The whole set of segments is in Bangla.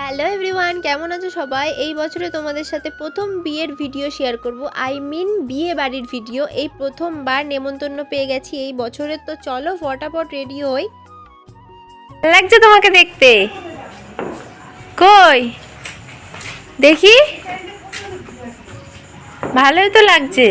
হ্যালো এভরিওয়ান কেমন আছো সবাই? এই বছরে তোমাদের সাথে প্রথম বিয়ের ভিডিও শেয়ার করব। আই মিন বিয়ে বাড়ির ভিডিও এই প্রথমবার নেমন্তন্ন পেয়ে গেছি এই বছরে। তো চলো ফটাফট রেডি হই। লাগছে তোমাকে দেখতে? কই? দেখি? ভালোই তো লাগছে।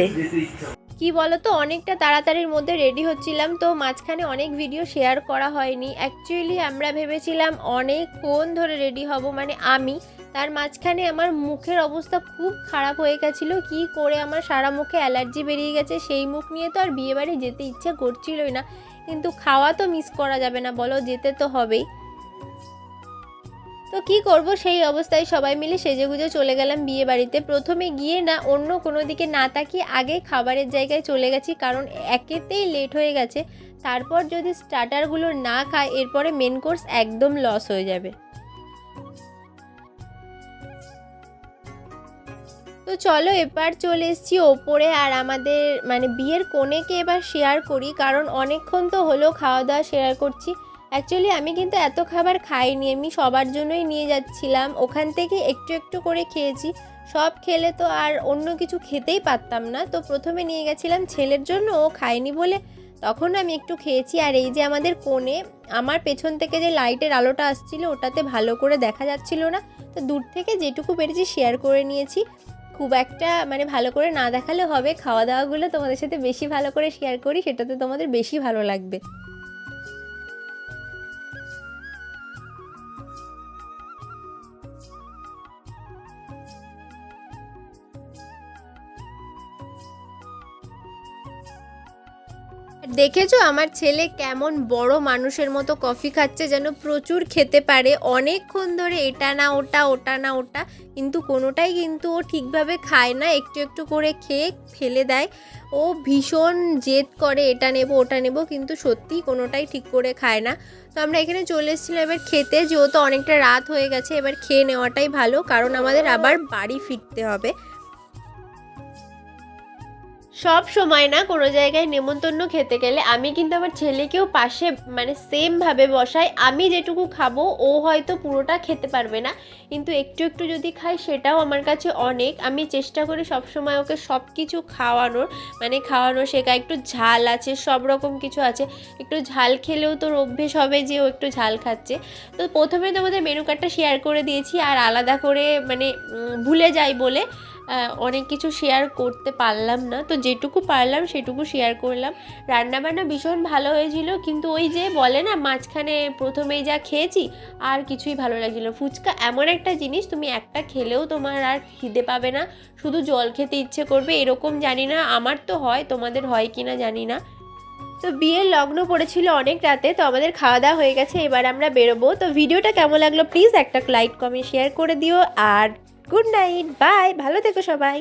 কি বলো তো অনেকটা তাড়াতাড়ির মধ্যে রেডি হচ্ছিলাম। তো মাঝখানে অনেক ভিডিও শেয়ার করা হয়নি। অ্যাকচুয়ালি আমরা ভেবেছিলাম অনেকক্ষণ ধরে রেডি হব মানে আমি। তার মাঝখানে আমার মুখের অবস্থা খুব খারাপ হয়ে গেছিল। কি করে আমার সারা মুখে অ্যালার্জি বেরিয়ে গেছে, সেই মুখ নিয়ে তো আর বিয়েবাড়ি যেতে ইচ্ছে করছিলই না। কিন্তু খাওয়া তো মিস করা যাবে না, বলো, যেতে তো হবেই। তো কি করব? সেই অবস্থায় সবাই মিলে সেজেগুজে চলে গেলাম বিয়ে বাড়িতে। প্রথমে গিয়ে না, অন্য কোনো দিকে না তাকিয়ে আগে খাবারের জায়গায় চলে গেছি, কারণ একেতেই লেট হয়ে গেছে। তারপর যদি স্টার্টারগুলো না খায় এরপরে মেন কোর্স একদম লস হয়ে যাবে। তো চলো এবার চলে এসেছি ওপরে, আর আমাদের মানে বিয়ের কোণেকে এবার শেয়ার করি, কারণ অনেকক্ষণ তো হলো খাওয়া দাওয়া শেয়ার করছি। অ্যাকচুয়ালি আমি কিন্তু এত খাবার খাইনি, আমি সবার জন্যই নিয়ে যাচ্ছিলাম। ওখান থেকে একটু একটু করে খেয়েছি। সব খেলে তো আর অন্য কিছু খেতেই পারতাম না। তো প্রথমে নিয়ে গেছিলাম ছেলের জন্য, ও খায়নি বলে তখন আমি একটু খেয়েছি। আর এই যে আমাদের কোণে, আমার পেছন থেকে যে লাইটের আলোটা আসছিল, ওটাতে ভালো করে দেখা যাচ্ছিল না। তো দূর থেকে যেটুকু পেরেছি শেয়ার করে নিয়েছি। খুব একটা মানে ভালো করে না দেখালে হবে। খাওয়া দাওয়াগুলো তোমাদের সাথে বেশি ভালো করে শেয়ার করি, সেটাতে তোমাদের বেশি ভালো লাগবে। দেখেছ আমার ছেলে কেমন বড় মানুষের মতো কফি খাচ্ছে যেন প্রচুর খেতে পারে। অনেকক্ষণ ধরে এটা না, ওটা ওটা না, ওটা। কিন্তু কোনোটাই কিন্তু ও ঠিকভাবে খায় না। একটু একটু করে খেয়ে ফেলে দেয়। ও ভীষণ জেদ করে, এটা নেব, ওটা নেব। কিন্তু সত্যি কোনোটাই ঠিক করে খায় না। তো আমরা এখানে চলে এসেছিলাম এবার খেতে। যেহেতু অনেকটা রাত হয়ে গেছে, এবার খেয়ে নেওয়াটাই ভালো। কারণ আমাদের আবার বাড়ি ফিরতে হবে। সব সময় না কোনো জায়গায় নেমন্তন্ন খেতে গেলে আমি কিন্তু আমার ছেলেকেও পাশে মানে সেমভাবে বসাই। আমি যেটুকু খাব, ও হয়তো পুরোটা খেতে পারবে না। কিন্তু একটু একটু যদি খাই, সেটাও আমার কাছে অনেক। আমি চেষ্টা করি সব সময় ওকে সব কিছু খাওয়ানোর। মানে খাওয়ানো শেখা। একটু ঝাল আছে, সব রকম কিছু আছে। একটু ঝাল খেলেও তোর অভ্যেস হবে যে ও একটু ঝাল খাচ্ছে। তো প্রথমে তোমাদের মেনু কার্ডটা শেয়ার করে দিয়েছি আর আলাদা করে মানে ভুলে যাই বলে অনেক কিছু শেয়ার করতে পারলাম না। তো যেটুকু পারলাম, সেটুকু শেয়ার করলাম। রান্নাবান্না ভীষণ ভালো হয়েছিল, কিন্তু ওই যে বলে না, মাঝখানে প্রথমেই যা খেয়েছি, আর কিছুই ভালো লাগছিল ফুচকা এমন একটা জিনিস, তুমি একটা খেলেও তোমার আর খিদে পাবে না। শুধু জল খেতে ইচ্ছে করবে, এরকম জানি না, আমার তো হয়, তোমাদের হয় কি না জানি না। তো বিয়ের লগ্ন পড়েছিল অনেক রাতে, তো আমাদের খাওয়া দাওয়া হয়ে গেছে, এবার আমরা বেরোবো। তো ভিডিওটা কেমন লাগল প্লিজ একটা লাইক কমেন্ট শেয়ার করে দিও। আর গুড নাইট বাই ভালো থেকো সবাই।